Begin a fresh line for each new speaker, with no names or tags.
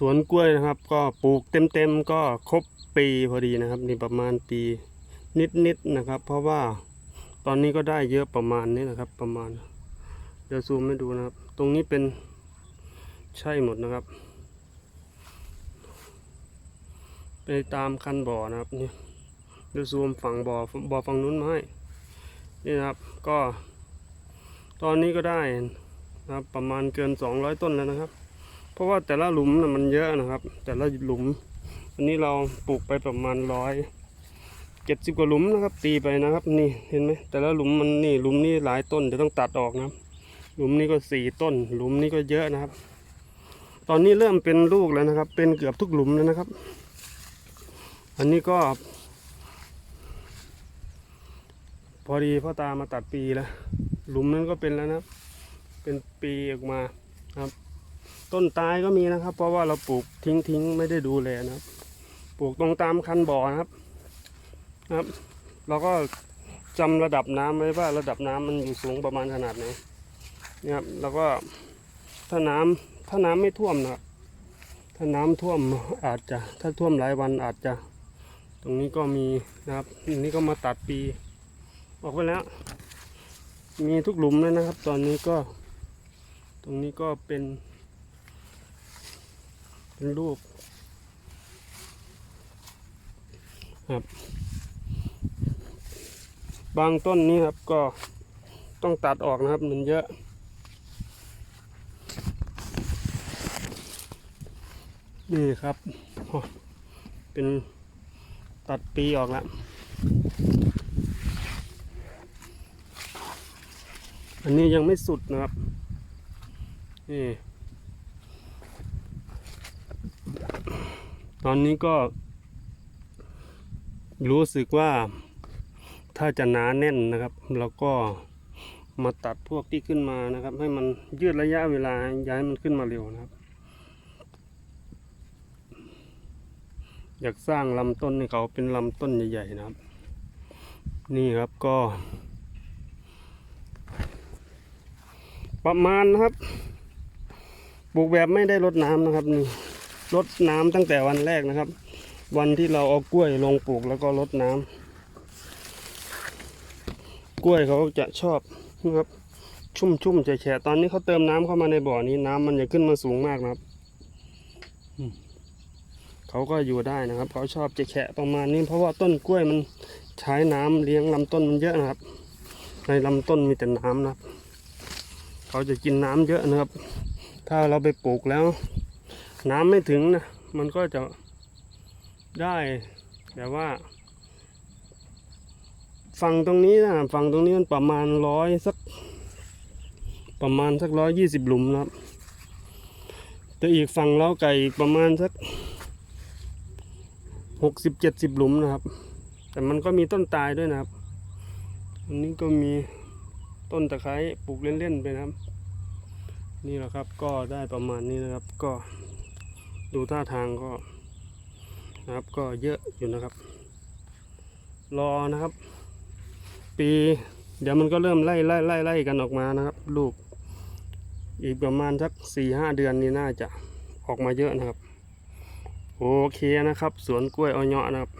สวนกล้วยนะครับ ก็ปลูกเต็มๆก็ครบปีพอดีนะครับ นี่ประมาณปีนิดๆนะครับ เพราะว่าตอนนี้ก็ได้เยอะประมาณนี้นะครับ ประมาณ เดี๋ยวซูมให้ดูนะครับ ตรงนี้เป็นใช่หมดนะครับ ไปตามคันบ่อนะครับนี่เดี๋ยวซูมฝั่งบ่อบ่อฝั่งนู้นมาให้นี่นะครับก็ ตอนนี้ก็ได้นะครับประมาณเกิน 200 ต้นแล้วนะครับ เพราะว่าแต่ละหลุมนะมันเยอะนะครับ แต่ละหลุม อันนี้เราปลูกไปประมาณร้อยเจ็ดสิบกว่าหลุมนะครับ ตีไปนะครับ นี่เห็นไหมแต่ละหลุมมันนี่หลุมนี้หลายต้นเดี๋ยวต้องตัดออกนะหลุมนี้ก็สี่ต้น หลุมนี้ก็เยอะนะครับ ตอนนี้เริ่มเป็นลูกแล้วนะครับ เป็นเกือบทุกหลุมแล้วนะครับ อันนี้ก็ พอดีพ่อตามาตัดปีแล้วหลุมนั้นก็เป็นแล้วนะ เป็นปีออกมาครับ ต้นตายก็มีนะครับ เพราะว่าเราปลูกทิ้งทิ้งๆไม่ได้ดูแลนะครับ ปลูกตรงตามคันบ่อนะครับนะครับ เราก็จำระดับน้ำไว้ว่าระดับน้ำมันอยู่สูงประมาณขนาดไหนนะครับแล้วก็ถ้าน้ำถ้าน้ำไม่ท่วมนะครับถ้าน้ำท่วมอาจจะถ้าท่วมหลายวันอาจจะ ตรงนี้ก็มีนะครับอันนี้ก็มาตัดปี ออกไปแล้ว มีทุกหลุมเลยนะครับ ตอนนี้ก็ ตรงนี้ก็เป็น เป็นลูก ครับ บางต้นนี้ครับก็ต้องตัดออกนะครับมันเยอะ นี่ครับเป็นตัดปีออกแล้วอันนี้ยังไม่สุดนะครับ นี่ ตอนนี้ก็ รู้สึกว่าถ้าจะหนาแน่นนะครับ แล้วก็มาตัดพวกที่ขึ้นมานะครับ ให้มันยืดระยะเวลาย้ายมันขึ้นมาเร็วนะครับ อยากสร้างลำต้นให้เขาเป็นลำต้นใหญ่ๆนะครับ นี่ครับก็ ประมาณนะครับปลูกแบบไม่ได้รดน้ำนะครับนี่ รดน้ำตั้งแต่วันแรกนะครับ วันที่เราเอากล้วยลงปลูกแล้วก็รดน้ำกล้วยเขาจะชอบนะครับชุ่มๆแฉะตอนนี้เขาเติมน้ำเข้ามาในบ่อนี้น้ำมันจะขึ้นมาสูงมากนะครับเขาก็อยู่ได้นะครับเขาชอบแฉะประมาณนี้ เพราะว่าต้นกล้วยมันใช้น้ำเลี้ยงลำต้นมันเยอะนะครับ ในลำต้นมีแต่น้ำนะครับ เขาจะกินน้ำเยอะนะครับ ถ้าเราไปปลูกแล้ว น้ำไม่ถึงนะ มันก็จะได้แบบว่า ฝั่งตรงนี้นะฝั่งตรงนี้มันประมาณร้อยสัก ประมาณสักร้อยยี่สิบหลุมนะครับ แต่อีกฝั่งเราไก่ประมาณสักหกสิบเจ็ดสิบหลุมนะครับ แต่มันก็มีต้นตายด้วยนะครับ อันนี้ก็มีต้นตะไคร้ปลูกเล่นๆไปนะครับ นี่แหละครับก็ได้ประมาณนี้นะครับก็ ดูท่าทางก็นะครับก็เยอะอยู่นะครับ รอนะครับ ปี เดี๋ยวมันก็เริ่มไล่ไล่ไล่ไล่กันออกมานะครับ ลูก อีกประมาณสักสี่ห้าเดือนนี้น่าจะออกมาเยอะนะครับ โอเคนะครับ สวนกล้วยออยเนาะนะครับ